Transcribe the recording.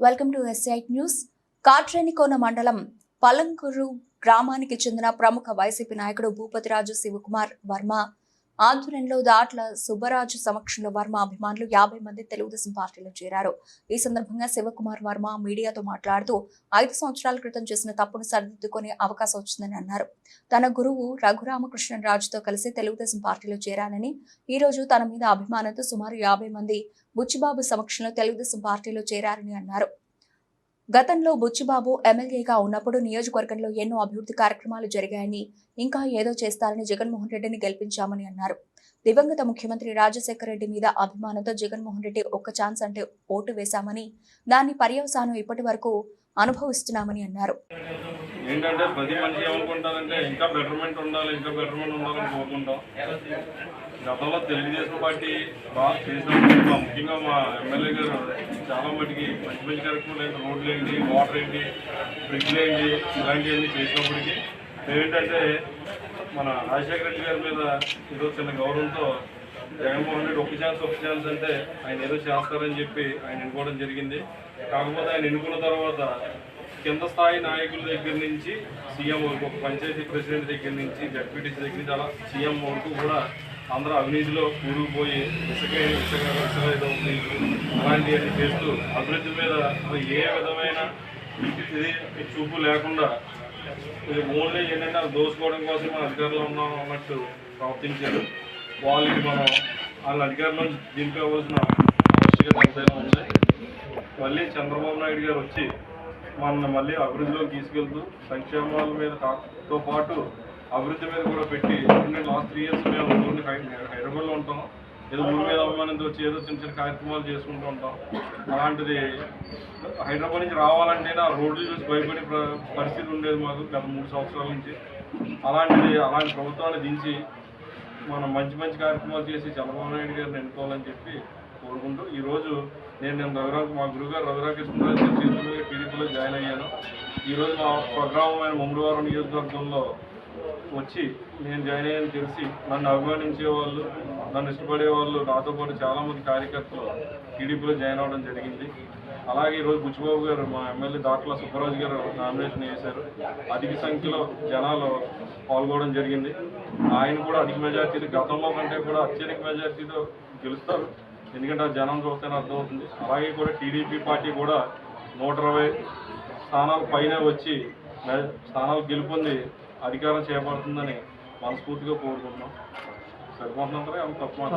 Welcome to SI news. Katrenikona మండలం పలంకూరు గ్రామానికి చెందిన ప్రముఖ వైసీపీ నాయకుడు భూపతిరాజు శివకుమార్ వర్మ ఆధ్వర్యంలో దాట్ల సుబ్బరాజు సమక్షంలో వర్మ అభిమానులు యాభై మంది తెలుగుదేశం పార్టీలో చేరారు. ఈ సందర్భంగా శివకుమార్ వర్మ మీడియాతో మాట్లాడుతూ ఐదు సంవత్సరాల క్రితం చేసిన తప్పును సరిదిద్దుకునే అవకాశం వచ్చిందని అన్నారు. తన గురువు రఘురామకృష్ణరాజుతో కలిసి తెలుగుదేశం పార్టీలో చేరానని ఈ రోజు తన మీద అభిమానంతో సుమారు యాభై మంది బుచ్చిబాబు సమక్షంలో తెలుగుదేశం పార్టీలో చేరారని అన్నారు. గతంలో బుచ్చిబాబు ఎమ్మెల్యేగా ఉన్నప్పుడు నియోజకవర్గంలో ఎన్నో అభివృద్ధి కార్యక్రమాలు జరిగాయని ఇంకా ఏదో చేస్తారని జగన్మోహన్ రెడ్డిని గెలిపించామని అన్నారు. దివంగత ముఖ్యమంత్రి రాజశేఖర రెడ్డి మీద అభిమానంతో జగన్మోహన్ రెడ్డి ఒక్క ఛాన్స్ అంటే ఓటు వేశామని దాని పర్యవసానం ఇప్పటి వరకు అనుభవిస్తున్నామని అన్నారు. ఏంటంటే ప్రతి మనిషి ఏమనుకుంటారంటే ఇంకా బెటర్మెంట్ ఉండాలి ఇంకా బెటర్మెంట్ ఉండాలని కోరుకుంటాం. గతంలో తెలుగుదేశం పార్టీ బాగా చేసినప్పుడు ముఖ్యంగా మా ఎమ్మెల్యే గారు చాలా మటుకి మంచి మంచి కార్యక్రమాలు ఏంటి? రోడ్లు ఏంటి? వాటర్ ఏంటి? బ్రిడ్జ్లు ఏంటి? ఇలాంటివన్నీ చేసినప్పటికీ ఏంటంటే మన రాజశేఖర రెడ్డి గారి మీద ఏదో చిన్న గౌరవంతో జగన్మోహన్ రెడ్డి ఒక ఛాన్స్ ఒక ఛాన్స్ అంటే ఆయన ఏదో చేస్తారని చెప్పి ఆయన ఎన్నుకోవడం జరిగింది. కాకపోతే ఆయన ఎన్నుకున్న తర్వాత కింద స్థాయి నాయకుల దగ్గర నుంచి సీఎం వరకు ఒక పంచాయతీ ప్రెసిడెంట్ దగ్గర నుంచి డెప్యూటీస్ దగ్గర నుంచి అలా సీఎం వరకు కూడా అందరూ అవినీతిలో కూరుకుపోయి ఇసుక ఇసుక ఇసుక అలాంటివన్నీ చేస్తూ అభివృద్ధి మీద ఏ విధమైన ఇది చూపు లేకుండా ఇది ఓన్లీ ఏంటంటే దోసుకోవడం కోసం అధికారంలో ఉన్నాం అన్నట్టు ప్రవర్తించారు. వాళ్ళకి మనం వాళ్ళ అధికారంలో దింపేవలసిన ఆవశ్యకత ఎంతైనా ఉంది. మళ్ళీ చంద్రబాబు నాయుడు గారు వచ్చి మనల్ని మళ్ళీ అభివృద్ధిలోకి తీసుకెళ్తూ సంక్షేమాల మీద తో పాటు అభివృద్ధి మీద కూడా పెట్టి ఎందుకంటే లాస్ట్ త్రీ ఇయర్స్ మేము ఊరిని హై- హైదరాబాద్లో ఉంటాం. ఏదో ఊరి మీద అభిమానంతో వచ్చి ఏదో చిన్న చిన్న కార్యక్రమాలు చేసుకుంటూ ఉంటాం. అలాంటిది హైదరాబాద్ నుంచి రావాలంటే ఆ రోడ్లు చూసి భయపడే ప్ర- పరిస్థితి ఉండేది మాకు గత మూడు సంవత్సరాల నుంచి. అలాంటిది అలాంటి ప్రభుత్వాన్ని దించి మనం మంచి మంచి కార్యక్రమాలు చేసి చంద్రబాబు నాయుడు గారిని ఎన్నుకోవాలని చెప్పి కోరుకుంటూ ఈరోజు నేను నేను రఘురా మా గురుగారు రఘురాకృష్ణరాజు గారి టీడీపీలో జాయిన్ అయ్యాను. ఈరోజు మా స్వగ్రామమైన ముమ్మడివారం నియోజకవర్గంలో వచ్చి నేను జాయిన్ అయ్యాను తెలిసి నన్ను అభిమానించే వాళ్ళు నన్ను ఇష్టపడే వాళ్ళు నాతో పాటు చాలామంది కార్యకర్తలు టీడీపీలో జాయిన్ అవ్వడం జరిగింది. అలాగే ఈరోజు బుచ్చిబాబు గారు మా ఎమ్మెల్యే దాట్ల సుబ్బరాజు గారు నామినేషన్ చేశారు అధిక సంఖ్యలో జనాలు పాల్గొనడం జరిగింది. ఆయన కూడా అధిక మెజార్టీతో గతంలో కంటే కూడా అత్యధిక మెజార్టీతో గెలుస్తారు. ఎందుకంటే ఆ జనం చూస్తేనే అర్థమవుతుంది. అలాగే కూడా టీడీపీ పార్టీ కూడా నూట ఇరవై స్థానాల పైన వచ్చి స్థానాలు గెలుపొంది అధికారం చేపడుతుందని మనస్ఫూర్తిగా కోరుకుంటున్నాం సరిపోతుందంటారా ఏమన్నా తప్పు మాట్లాడారా?